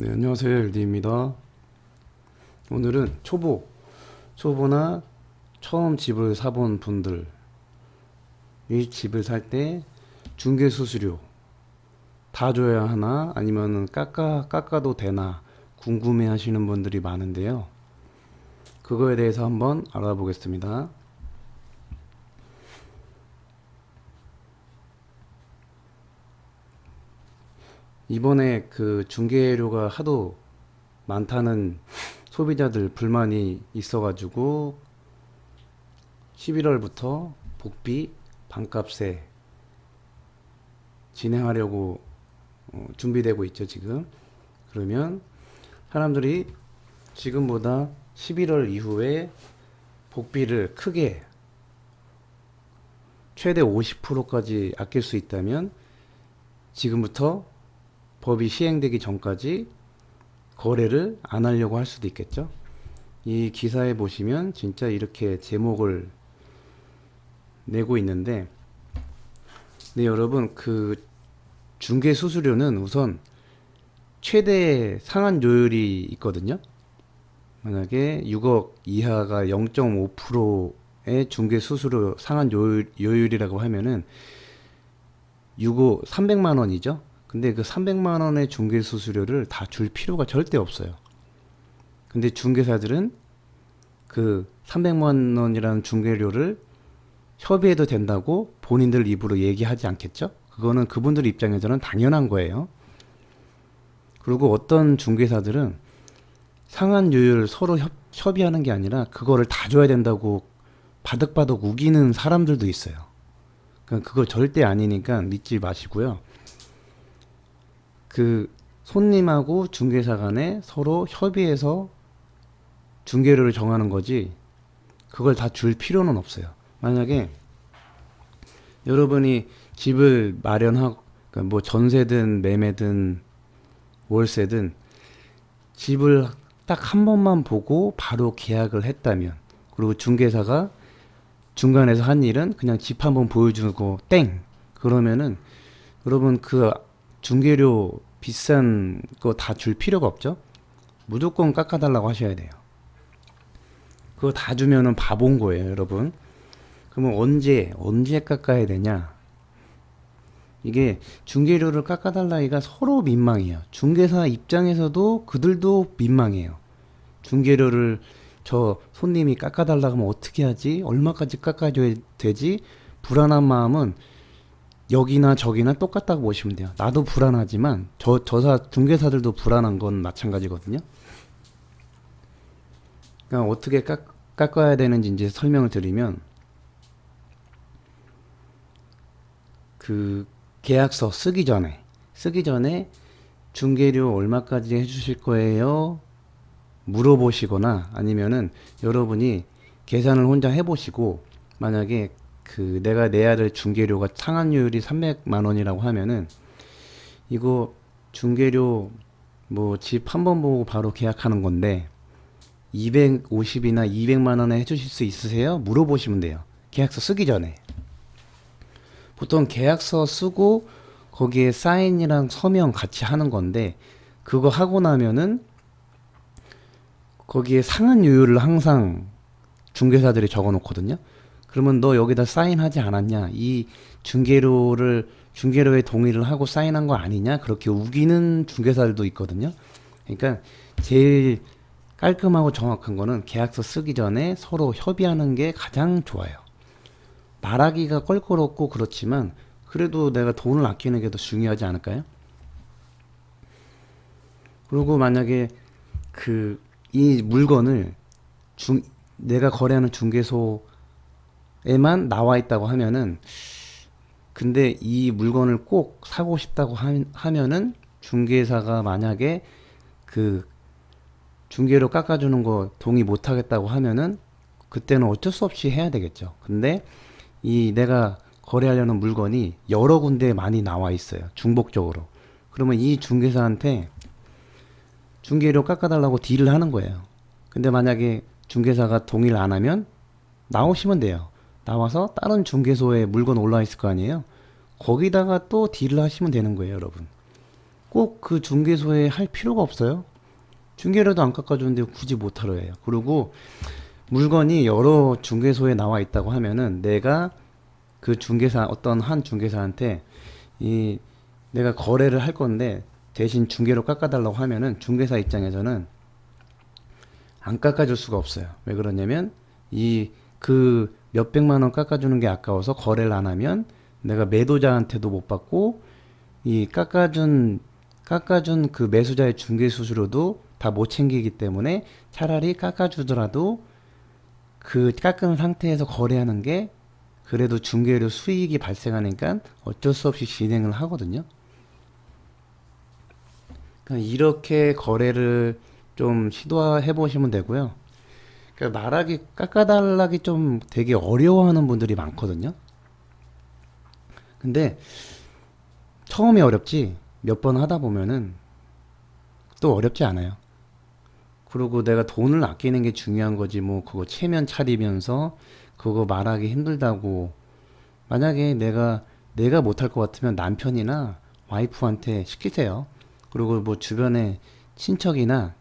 네, 안녕하세요. LD입니다. 오늘은 초보, 초보나 처음 집을 사본 분들, 이 집을 살 때 중개 수수료 다 줘야 하나 아니면은 깎아 깎아도 되나 궁금해 하시는 분들이 많은데요. 그거에 대해서 한번 알아보겠습니다. 이번에 그 중개료가 하도 많다는 소비자들 불만이 있어가지고 11월부터 복비 반값에 진행하려고 어, 준비되고 있죠, 지금. 그러면 사람들이 지금보다 11월 이후에 복비를 크게 최대 50%까지 아낄 수 있다면 지금부터 법이 시행되기 전까지 거래를 안 하려고 할 수도 있겠죠. 이 기사에 보시면 진짜 이렇게 제목을 내고 있는데, 네, 여러분, 그 중개 수수료는 우선 최대 상한 요율이 있거든요. 만약에 6억 이하가 0.5%의 중개 수수료 상한 요율, 요율이라고 하면은 6억 300만 원이죠. 근데 그 300만 원의 중개 수수료를 다 줄 필요가 절대 없어요. 근데 중개사들은 그 300만 원이라는 중개료를 협의해도 된다고 본인들 입으로 얘기하지 않겠죠? 그거는 그분들 입장에서는 당연한 거예요. 그리고 어떤 중개사들은 상한 요율 서로 협, 협의하는 게 아니라 그거를 다 줘야 된다고 바득바득 우기는 사람들도 있어요. 그러니까 그거 절대 아니니까 믿지 마시고요. 그 손님하고 중개사 간에 서로 협의해서 중개료를 정하는 거지 그걸 다 줄 필요는 없어요. 만약에 여러분이 집을 마련하고 그러니까 뭐 전세든 매매든 월세든 집을 딱 한 번만 보고 바로 계약을 했다면 그리고 중개사가 중간에서 한 일은 그냥 집 한 번 보여주고 땡 그러면은 여러분 그 중개료 비싼 거 다 줄 필요가 없죠 무조건 깎아달라고 하셔야 돼요 그거 다 주면은 바본 거예요 여러분 그러면 언제 언제 깎아야 되냐 이게 중개료를 깎아달라기가 서로 민망해요. 중개사 입장에서도 그들도 민망해요. 중개료를 저 손님이 깎아달라고 하면 어떻게 하지? 얼마까지 깎아줘야 되지? 불안한 마음은 여기나 저기나 똑같다고 보시면 돼요. 나도 불안하지만 저 저사 중개사들도 불안한 건 마찬가지거든요. 그러니까 어떻게 깎, 깎아야 되는지 이제 설명을 드리면 그 계약서 쓰기 전에 쓰기 전에 중개료 얼마까지 해주실 거예요? 물어보시거나 아니면은 여러분이 계산을 혼자 해보시고 만약에 그 내가 내야 될 중개료가 상한율이 300만 원이라고 하면은 이거 중개료 뭐 집 한 번 보고 바로 계약하는 건데 250이나 200만 원에 해주실 수 있으세요? 물어보시면 돼요. 계약서 쓰기 전에. 보통 계약서 쓰고 거기에 사인이랑 서명 같이 하는 건데 그거 하고 나면은 거기에 상한 요율을 항상 중개사들이 적어 놓거든요. 그러면 너 여기다 사인하지 않았냐? 이 중개료를 중개료에 동의를 하고 사인한 거 아니냐? 그렇게 우기는 중개사들도 있거든요. 그러니까 제일 깔끔하고 정확한 거는 계약서 쓰기 전에 서로 협의하는 게 가장 좋아요. 말하기가 껄끄럽고 그렇지만 그래도 내가 돈을 아끼는 게 더 중요하지 않을까요? 그리고 만약에 그 이 물건을 중 내가 거래하는 중개소 에만 나와 있다고 하면은 근데 이 물건을 꼭 사고 싶다고 하, 하면은 중개사가 만약에 그 중개료 깎아주는 거 동의 못 하겠다고 하면은 그때는 어쩔 수 없이 해야 되겠죠. 근데 이 내가 거래하려는 물건이 여러 군데에 많이 나와 있어요. 중복적으로. 그러면 이 중개사한테 중개료 깎아달라고 딜을 하는 거예요. 근데 만약에 중개사가 동의를 안 하면 나오시면 돼요. 나와서 다른 중개소에 물건 올라 있을 거 아니에요. 거기다가 또 딜을 하시면 되는 거예요, 여러분. 꼭 그 중개소에 할 필요가 없어요. 중개료도 안 깎아주는데 굳이 못하러 해요. 그리고 물건이 여러 중개소에 나와 있다고 하면은 내가 그 중개사 어떤 한 중개사한테 이 내가 거래를 할 건데 대신 중개로 깎아달라고 하면은 중개사 입장에서는 안 깎아줄 수가 없어요. 왜 그러냐면 이 그 몇백만 원 깎아주는 게 아까워서 거래를 안 하면 내가 매도자한테도 못 받고 이 깎아준 깎아준 그 매수자의 중개 수수료도 다 못 챙기기 때문에 차라리 깎아주더라도 그 깎은 상태에서 거래하는 게 그래도 중개료 수익이 발생하니까 어쩔 수 없이 진행을 하거든요. 그러니까 이렇게 거래를 좀 시도해 보시면 되고요. 그러니까 말하기 깎아달라기 좀 되게 어려워하는 분들이 많거든요. 근데 처음에 어렵지 몇 번 하다 보면은 또 어렵지 않아요. 그리고 내가 돈을 아끼는 게 중요한 거지 뭐 그거 체면 차리면서 그거 말하기 힘들다고 만약에 내가 내가 못할 것 같으면 남편이나 와이프한테 시키세요. 그리고 뭐 주변에 친척이나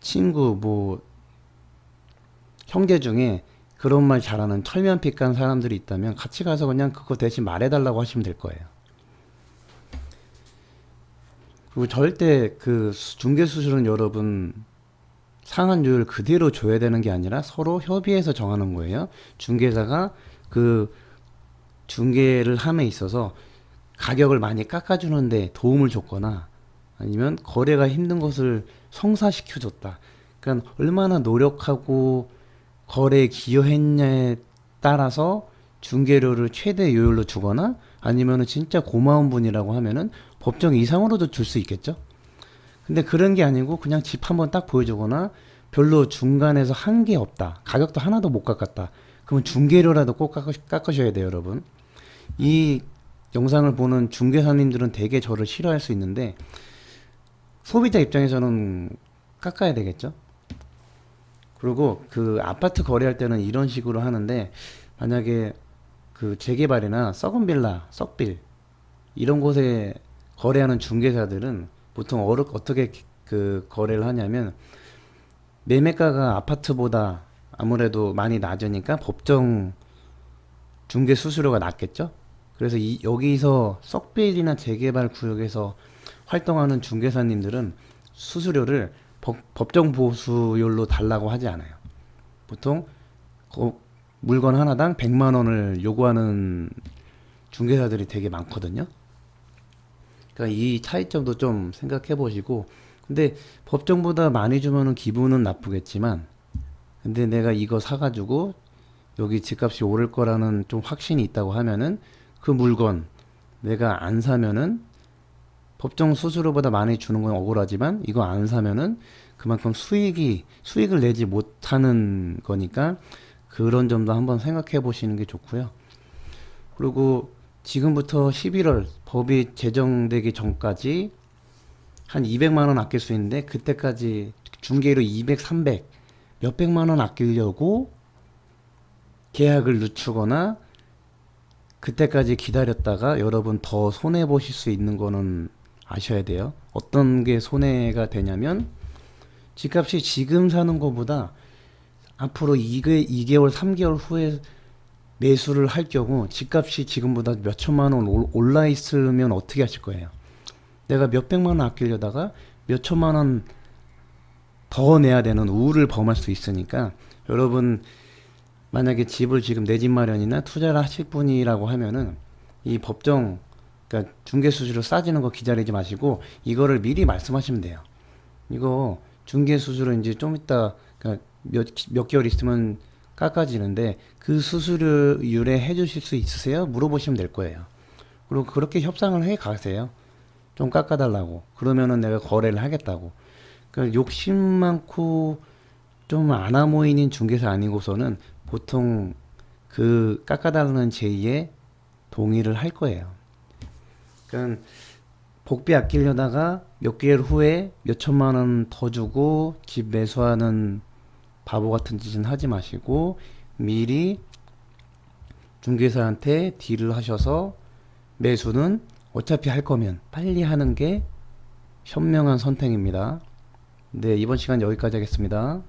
친구 뭐 형제 중에 그런 말 잘하는 철면픽한 사람들이 있다면 같이 가서 그냥 그거 대신 말해달라고 하시면 될 거예요. 그리고 절대 그 수- 중개 수수료는 여러분 상한율 그대로 줘야 되는 게 아니라 서로 협의해서 정하는 거예요. 중개사가 그 중개를 함에 있어서 가격을 많이 깎아주는데 도움을 줬거나 아니면 거래가 힘든 것을 성사시켜줬다. 그러니까 얼마나 노력하고 거래에 기여했냐에 따라서 중개료를 최대 요율로 주거나 아니면은 진짜 고마운 분이라고 하면은 법정 이상으로도 줄 수 있겠죠. 근데 그런 게 아니고 그냥 집 한번 딱 보여주거나 별로 중간에서 한 게 없다. 가격도 하나도 못 깎았다. 그러면 중개료라도 꼭 깎으, 깎으셔야 돼요, 여러분. 이 영상을 보는 중개사님들은 되게 저를 싫어할 수 있는데 소비자 입장에서는 깎아야 되겠죠. 그리고 그 아파트 거래할 때는 이런 식으로 하는데 만약에 그 재개발이나 썩은 빌라, 썩빌 이런 곳에 거래하는 중개사들은 보통 어떻게 그 거래를 하냐면 매매가가 아파트보다 아무래도 많이 낮으니까 법정 중개 수수료가 낮겠죠. 그래서 이, 여기서 썩빌이나 재개발 구역에서 활동하는 중개사님들은 수수료를 법, 법정 보수율로 달라고 하지 않아요. 보통 그 물건 하나당 100만 원을 요구하는 중개사들이 되게 많거든요. 그러니까 이 차이점도 좀 생각해 보시고 근데 법정보다 많이 주면은 기분은 나쁘겠지만 근데 내가 이거 사 가지고 여기 집값이 오를 거라는 좀 확신이 있다고 하면은 그 물건 내가 안 사면은 법정 수수료보다 많이 주는 건 억울하지만 이거 안 사면은 그만큼 수익이 수익을 내지 못하는 거니까 그런 점도 한번 생각해 보시는 게 좋고요. 그리고 지금부터 11월 법이 제정되기 전까지 한 200만 원 아낄 수 있는데 그때까지 중개로 200, 300 몇백만 원 아끼려고 계약을 늦추거나 그때까지 기다렸다가 여러분 더 손해 보실 수 있는 거는 아셔야 돼요. 어떤 게 손해가 되냐면 집값이 지금 사는 것보다 앞으로 2개, 2개월, 3개월 후에 매수를 할 경우 집값이 지금보다 몇 천만 원 올- 올라 있으면 어떻게 하실 거예요? 내가 몇 백만 원 아끼려다가 몇 천만 원 더 내야 되는 우를 범할 수 있으니까 여러분 만약에 집을 지금 내 집 마련이나 투자를 하실 분이라고 하면은 이 법정 그러니까 중개 수수료 싸지는 거 기다리지 마시고 이거를 미리 말씀하시면 돼요. 이거 중개 수수료 이제 좀 이따 그러니까 몇, 몇 개월 있으면 깎아지는데 그 수수료율에 해주실 수 있으세요? 물어보시면 될 거예요. 그리고 그렇게 협상을 해 가세요. 좀 깎아달라고. 그러면은 내가 거래를 하겠다고. 그러니까 욕심 많고 좀 아나모인인 중개사 아니고서는 보통 그 깎아달라는 제의에 동의를 할 거예요. 그러니까 복비 아끼려다가 몇 개월 후에 몇 천만 원 더 주고 집 매수하는 바보 같은 짓은 하지 마시고 미리 중개사한테 딜을 하셔서 매수는 어차피 할 거면 빨리 하는 게 현명한 선택입니다. 네, 이번 시간 여기까지 하겠습니다.